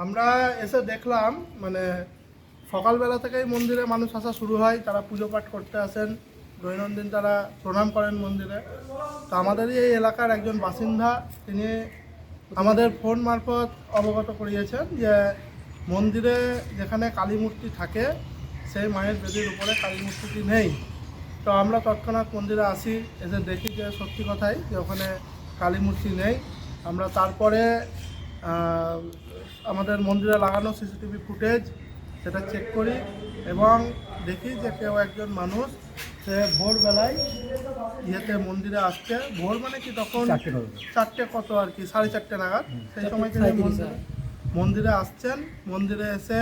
আমরা এসে দেখলাম মানে সকালবেলা থেকেই মন্দিরে মানুষ আসা শুরু হয়, তারা পুজো পাঠ করতে আসেন, দৈনন্দিন তারা প্রণাম করেন মন্দিরে। তো আমাদেরই এই এলাকার একজন বাসিন্দা, তিনি আমাদের ফোন মারফত অবগত করিয়েছেন যে মন্দিরে যেখানে কালী মূর্তি থাকে, সেই মায়ের বেদির উপরে কালী মূর্তিটি নেই। তো আমরা তৎক্ষণাৎ মন্দিরে আসি, এসে দেখি যে সত্যি কথাই যে ওখানে কালী মূর্তি নেই। আমরা তারপরে আমাদের মন্দিরে লাগানো সিসিটিভি ফুটেজ সেটা চেক করি এবং দেখি যে কেউ একজন মানুষ সে ভোরবেলায় ইয়েতে মন্দিরে আসছে। ভোর মানে কি তখন চারটে কত আর কি সাড়ে চারটে নাগাদ। সেই সময় তিনি মন্দিরে মন্দিরে আসছেন। মন্দিরে এসে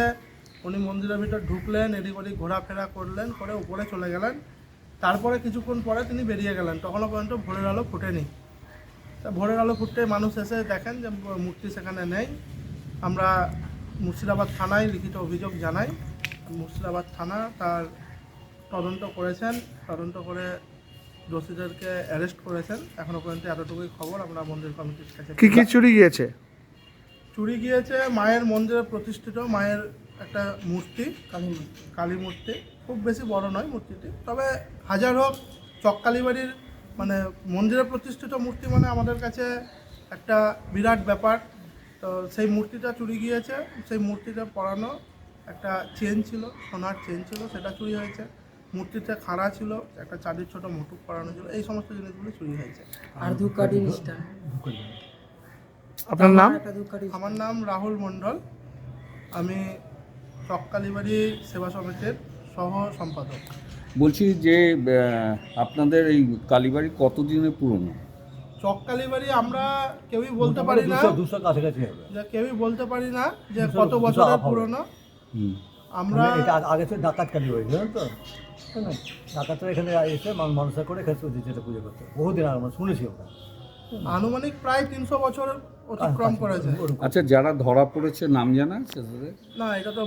উনি মন্দিরের ভিতর ঢুকলেন এদিক ওদিক ঘোরাফেরা করলেন করে উপরে চলে গেলেন। তারপরে কিছুক্ষণ পরে তিনি বেরিয়ে গেলেন। তখনও পর্যন্ত ভোরের আলো ফুটেনি। তা ভোরের আলো ফুটতে মানুষ এসে দেখেন যে মূর্তি সেখানে নেই। আমরা মুর্শিদাবাদ থানায় লিখিত অভিযোগ জানাই। মুর্শিদাবাদ থানা তার তদন্ত করেছেন। তদন্ত করে দোষীদেরকে অ্যারেস্ট করেছেন। এখনও পর্যন্ত এতটুকুই খবর। আমরা মন্দির কমিটির কাছে কি কি চুরি গিয়েছে? চুরি গিয়েছে মায়ের মন্দিরে প্রতিষ্ঠিত মায়ের একটা মূর্তি কালী কালী মূর্তি। খুব বেশি বড় নয় মূর্তিটি। তবে হাজার হোক চককালীবাড়ির মানে মন্দিরে প্রতিষ্ঠিত মূর্তি মানে আমাদের কাছে একটা বিরাট ব্যাপার। তো সেই মূর্তিটা চুরি গিয়েছে সেই মূর্তিটা পরানো একটা চেন ছিল সোনার চেন ছিল সেটা চুরি হয়েছে। মূর্তিতে খাড়া ছিল একটা চাঁদির ছোট মুটুক পরানো ছিল এই সমস্ত জিনিসগুলো চুরি হয়েছে। আর ধূপকাঠি মিষ্টান আপনার নাম? একটা ধূপকাঠি আমার নাম রাহুল মণ্ডল। আমি চককালীবাড়ি সেবা সমিতির সহ সম্পাদক বলছি যে আপনাদের এই কালীবাড়ি কতদিনের পুরনো? চককালীবাড়ি আমরা কেউই বলতে পারি না। দুশো কাছাকাছি যে কেউই বলতে পারি না যে কত বছরের পুরনো। আমরা এটা আগে থেকে ডাকাত কালী বাড়ি জানেন তো? হ্যাঁ, ডাকাতরা এখানে এসে মানুষের করে এখানে যেটা পুজো করতে। বহুদিন আগে আমরা শুনেছি ওটা। আনুমানিক প্রায় তিনশো বছর অতিক্রম করেছে। ওরকম। আচ্ছা যারা ধরা পড়েছে নাম জানা আছে তাদের? না এটা তো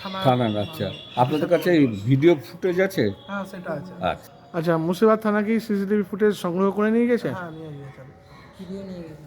থানা থানার আচ্ছা। আপনাদের কাছে ভিডিও ফুটেজ আছে? হ্যাঁ সেটা আছে। আচ্ছা। আচ্ছা মুর্শিদাবাদ থানা কি সিসিটিভি ফুটেজ সংগ্রহ করে নিয়ে গেছে? হ্যাঁ নিয়ে গেছে ভিডিও নিয়ে গেছে।